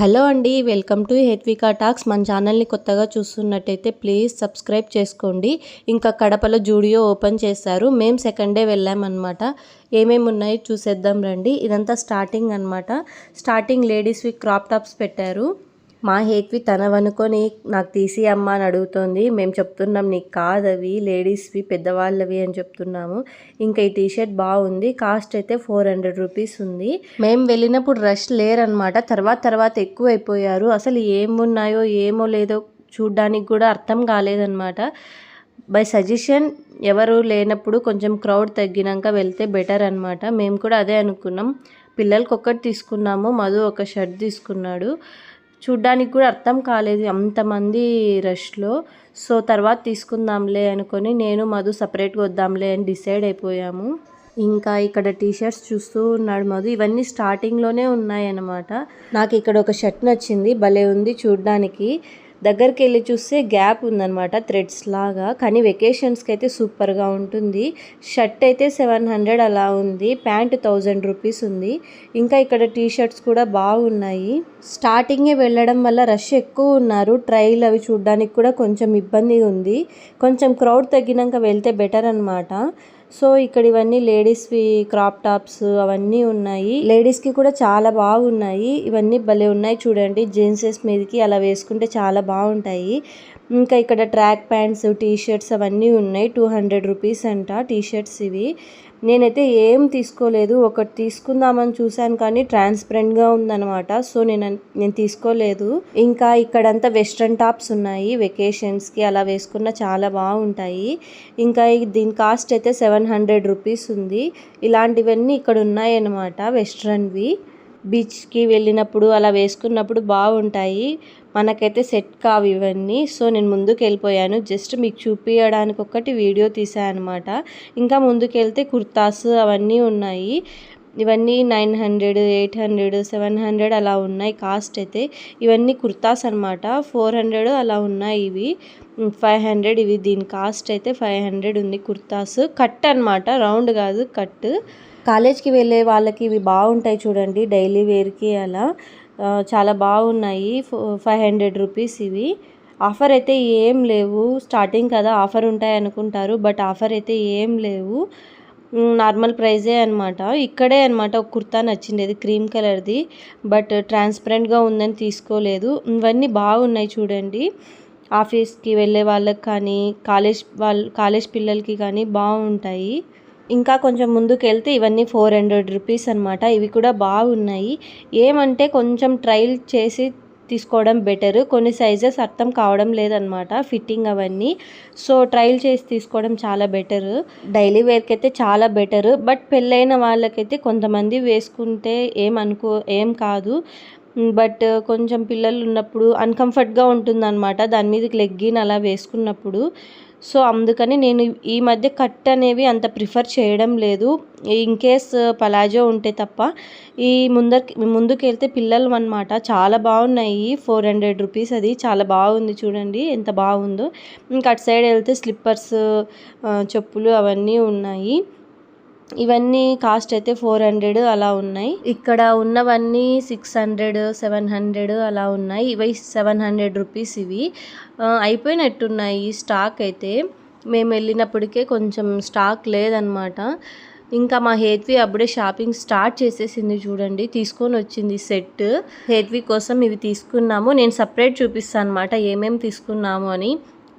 Hello అండి welcome to Hethvika talks. మన ఛానల్ని కొత్తగా చూస్తున్నట్టయితే ప్లీజ్ సబ్స్క్రైబ్ చేసుకోండి. ఇంకా కడపలో జూడియో ఓపెన్ చేశారు. మేము సెకండ్ డే వెళ్ళామన్నమాట. ఏమేమి ఉన్నాయి చూసేద్దాం రండి. ఇదంతా స్టార్టింగ్ అనమాట స్టార్టింగ్ లేడీస్వి క్రాప్ టాప్స్ పెట్టారు. మా హేత్వి తనవనుకొని నాకు తీసి అమ్మ అని అడుగుతోంది. మేము చెప్తున్నాం నీకు కాదవి లేడీస్వి పెద్దవాళ్ళవి అని చెప్తున్నాము. ఇంకా ఈ టీషర్ట్ బాగుంది కాస్ట్ అయితే ఫోర్ హండ్రెడ్ రూపీస్ ఉంది. మేము వెళ్ళినప్పుడు రష్ లేరనమాట. తర్వాత తర్వాత ఎక్కువ అయిపోయారు అసలు ఏమున్నాయో ఏమో లేదో చూడ్డానికి కూడా అర్థం కాలేదన్నమాట బై సజెషన్ ఎవరు లేనప్పుడు కొంచెం క్రౌడ్ తగ్గినాక వెళ్తే బెటర్ అనమాట. మేము కూడా అదే అనుకున్నాం. పిల్లలకి ఒక్కటి తీసుకున్నాము మధు ఒక షర్ట్ తీసుకున్నాడు. చూడ్డానికి కూడా అర్థం కాలేదు అంతమంది రష్లో. సో తర్వాత తీసుకుందాంలే అనుకొని నేను మధు సపరేట్గా వద్దాంలే అని డిసైడ్ అయిపోయాము. ఇంకా ఇక్కడ టీషర్ట్స్ చూస్తూ ఉన్నాడు మధు. ఇవన్నీ స్టార్టింగ్లోనే ఉన్నాయన్నమాట. నాకు ఇక్కడ ఒక షర్ట్ నచ్చింది భలే ఉంది చూడ్డానికి. దగ్గరికి వెళ్ళి చూస్తే గ్యాప్ ఉందన్నమాట థ్రెడ్స్ లాగా. కానీ వెకేషన్స్కి అయితే సూపర్గా ఉంటుంది. షర్ట్ అయితే సెవెన్ హండ్రెడ్ అలా ఉంది. ప్యాంట్ థౌజండ్ రూపీస్ ఉంది. ఇంకా ఇక్కడ టీ షర్ట్స్ కూడా బాగున్నాయి. స్టార్టింగే వెళ్ళడం వల్ల రష్ ఎక్కువ ఉన్నారు. ట్రైల్ అవి చూడడానికి కూడా కొంచెం ఇబ్బంది ఉంది. కొంచెం క్రౌడ్ తగ్గినాక వెళ్తే బెటర్ అనమాట సో ఇక్కడ ఇవన్నీ లేడీస్వి క్రాప్ టాప్స్ అవన్నీ ఉన్నాయి. లేడీస్కి కూడా చాలా బాగున్నాయి. ఇవన్నీ భలే ఉన్నాయి చూడండి. జీన్సెస్ మీదకి అలా వేసుకుంటే చాలా బాగుంటాయి. ఇంకా ఇక్కడ ట్రాక్ ప్యాంట్స్ టీ షర్ట్స్ అవన్నీ ఉన్నాయి. టూ హండ్రెడ్ రూపీస్ అంట టీ షర్ట్స్ ఇవి. నేనైతే ఏం తీసుకోలేదు. ఒకటి తీసుకుందామని చూశాను కానీ ట్రాన్స్పరెంట్గా ఉందన్నమాట. సో నేను నేను తీసుకోలేదు. ఇంకా ఇక్కడంతా వెస్ట్రన్ టాప్స్ ఉన్నాయి. వెకేషన్స్కి అలా వేసుకున్న చాలా బాగుంటాయి. ఇంకా దీని కాస్ట్ అయితే సెవెన్ హండ్రెడ్ రూపీస్ ఉంది. ఇలాంటివన్నీ ఇక్కడ ఉన్నాయన్నమాట వెస్ట్రన్వి. బీచ్కి వెళ్ళినప్పుడు అలా వేసుకున్నప్పుడు బాగుంటాయి. మనకైతే సెట్ కావు ఇవన్నీ. సో నేను ముందుకు వెళ్ళిపోయాను జస్ట్ మీకు చూపించడానికి ఒకటి వీడియో తీసాను అనమాట ఇంకా ముందుకు వెళ్తే కుర్తాస్ అవన్నీ ఉన్నాయి. ఇవన్నీ nine hundred eight hundred seven hundred అలా ఉన్నాయి కాస్ట్ అయితే. ఇవన్నీ కుర్తాస్ అనమాట ఫోర్ హండ్రెడ్ అలా ఉన్నాయి ఇవి. ఫైవ్ హండ్రెడ్ ఇవి. దీని కాస్ట్ అయితే ఫైవ్ హండ్రెడ్ ఉంది కుర్తాస్. కట్ అనమాట రౌండ్ కాదు కట్. కాలేజ్కి వెళ్ళే వాళ్ళకి ఇవి బాగుంటాయి చూడండి డైలీ వేర్కి అలా. చాలా బాగున్నాయి. ఫైవ్ హండ్రెడ్ రూపీస్ ఇవి. ఆఫర్ అయితే ఏం లేవు. స్టార్టింగ్ కదా ఆఫర్ ఉంటాయి అనుకుంటారు బట్ ఆఫర్ అయితే ఏం లేవు. నార్మల్ ప్రైజే అనమాట ఇక్కడే అనమాట ఒక కుర్తా నచ్చింది అది క్రీమ్ కలర్ది. బట్ ట్రాన్స్పరెంట్గా ఉందని తీసుకోలేదు. ఇవన్నీ బాగున్నాయి చూడండి. ఆఫీస్కి వెళ్ళే వాళ్ళకి కానీ కాలేజ్ వాళ్ళ కాలేజ్ పిల్లలకి కానీ బాగుంటాయి. ఇంకా కొంచెం ముందుకు వెళ్తే ఇవన్నీ ఫోర్ హండ్రెడ్ రూపీస్ అనమాట ఇవి కూడా బాగున్నాయి. ఏమంటే కొంచెం ట్రయల్ చేసి తీసుకోవడం బెటర్ కొన్ని సైజెస్ అర్థం కావడం లేదనమాట ఫిట్టింగ్ అవన్నీ. సో ట్రయల్ చేసి తీసుకోవడం చాలా బెటర్ డైలీ వేర్కి అయితే చాలా బెటర్ బట్ పెళ్ళైన వాళ్ళకైతే కొంతమంది వేసుకుంటే ఏం అనుకో ఏం కాదు. బట్ కొంచెం పిల్లలు ఉన్నప్పుడు అన్కంఫర్ట్గా ఉంటుందన్నమాట. దాని మీదకి లెగ్గిన్ అలా వేసుకున్నప్పుడు. సో అందుకని నేను ఈ మధ్య కట్ అనేవి అంత ప్రిఫర్ చేయడం లేదు. ఇన్ కేస్ పలాజో ఉంటే తప్ప ఈ ముందరికి ముందుకెళ్తే పిల్లలు అనమాట చాలా బాగున్నాయి. ఫోర్ హండ్రెడ్ రూపీస్ అది. చాలా బాగుంది చూడండి. ఎంత బాగుందో. ఇంకా అటు సైడ్ వెళ్తే స్లిప్పర్స్ చెప్పులు అవన్నీ ఉన్నాయి. ఇవన్నీ కాస్ట్ అయితే ఫోర్ హండ్రెడ్ అలా ఉన్నాయి. ఇక్కడ ఉన్నవన్నీ సిక్స్ హండ్రెడ్ సెవెన్ హండ్రెడ్ అలా ఉన్నాయి. ఇవి సెవెన్ హండ్రెడ్ రూపీస్ ఇవి. అయిపోయినట్టున్నాయి స్టాక్ అయితే. మేము వెళ్ళినప్పటికే కొంచెం స్టాక్ లేదనమాట ఇంకా మా హేత్వి అప్పుడే షాపింగ్ స్టార్ట్ చేసేసింది చూడండి. తీసుకొని వచ్చింది సెట్. హేత్వి కోసం ఇవి తీసుకున్నాము. నేను సపరేట్ చూపిస్తాను అనమాట ఏమేమి తీసుకున్నాము అని.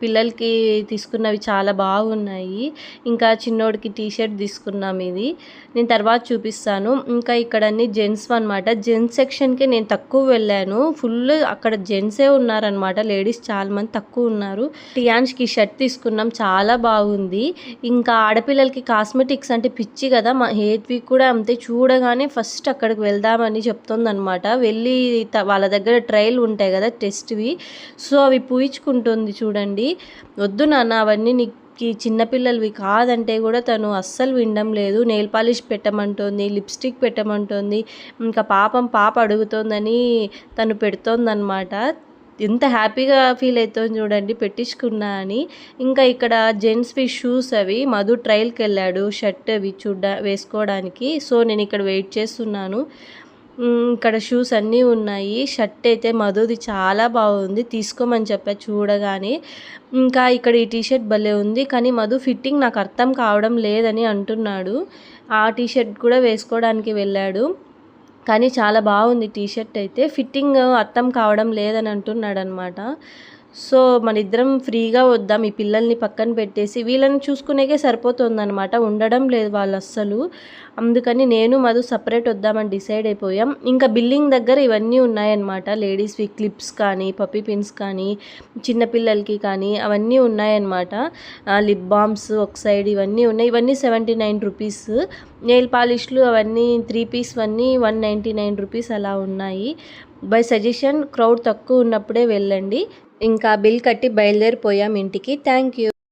పిల్లలకి తీసుకున్నవి చాలా బాగున్నాయి. ఇంకా చిన్నోడికి టీ షర్ట్ తీసుకున్నాం ఇది. నేను తర్వాత చూపిస్తాను. ఇంకా ఇక్కడ అన్ని జెంట్స్ అనమాట జెంట్స్ సెక్షన్కి నేను తక్కువ వెళ్ళాను. ఫుల్ అక్కడ జెంట్సే ఉన్నారనమాట లేడీస్ చాలా మంది తక్కువ ఉన్నారు. టియాన్స్కి షర్ట్ తీసుకున్నాం. చాలా బాగుంది. ఇంకా ఆడపిల్లలకి కాస్మెటిక్స్ అంటే పిచ్చి కదా. మా హేత్వి కూడా అంతే చూడగానే ఫస్ట్ అక్కడికి వెళ్దామని చెప్తుందనమాట వెళ్ళి వాళ్ళ దగ్గర ట్రయల్ ఉంటాయి కదా టెస్ట్వి సో అవి పూయించుకుంటుంది చూడండి. వద్దు నాన్న అవన్నీ నీకు చిన్నపిల్లలవి కాదంటే కూడా తను అస్సలు వినడం లేదు. నెయిల్ పాలిష్ పెట్టమంటోంది లిప్స్టిక్ పెట్టమంటోంది ఇంకా పాపం పాప అడుగుతోందని తను పెడుతోందనమాట ఎంత హ్యాపీగా ఫీల్ అవుతుంది చూడండి పెట్టించుకున్నా అని. ఇంకా ఇక్కడ జెంట్స్వి షూస్ అవి మధు ట్రయల్కి వెళ్ళాడు షర్ట్ అవి చూడ వేసుకోవడానికి. సో నేను ఇక్కడ వెయిట్ చేస్తున్నాను. ఇక్కడ షూస్ అన్నీ ఉన్నాయి. షర్ట్ అయితే మధుది చాలా బాగుంది. తీసుకోమని చెప్పా చూడగానే. ఇంకా ఇక్కడ ఈ టీషర్ట్ భలే ఉంది. కానీ మధు ఫిట్టింగ్ నాకు అర్థం కావడం లేదని అంటున్నాడు. ఆ టీషర్ట్ కూడా వేసుకోవడానికి వెళ్ళాడు. కానీ చాలా బాగుంది టీషర్ట్ అయితే. ఫిట్టింగ్ అర్థం కావడం లేదని అంటున్నాడు అనమాట సో మన ఇద్దరం ఫ్రీగా వద్దాం ఈ పిల్లల్ని పక్కన పెట్టేసి. వీళ్ళని చూసుకునేకే సరిపోతుందనమాట ఉండడం లేదు వాళ్ళు అస్సలు. అందుకని నేను మధు సపరేట్ వద్దామని డిసైడ్ అయిపోయాం. ఇంకా బిల్డింగ్ దగ్గర ఇవన్నీ ఉన్నాయన్నమాట. లేడీస్వి క్లిప్స్ కానీ పప్పీ పిన్స్ కానీ చిన్నపిల్లలకి కానీ అవన్నీ ఉన్నాయన్నమాట. లిప్ బామ్స్ ఒక సైడ్ ఇవన్నీ ఉన్నాయి. ఇవన్నీ సెవెంటీ నైన్ రూపీస్. నెయిల్ పాలిష్లు అవన్నీ త్రీ పీస్ అన్నీ వన్ నైంటీ నైన్ రూపీస్ అలా ఉన్నాయి. బై సజెషన్ క్రౌడ్ తక్కువ ఉన్నప్పుడే వెళ్ళండి. ఇంకా బిల్ కట్టి బయలుదేరిపోయాం ఇంటికి. Thank you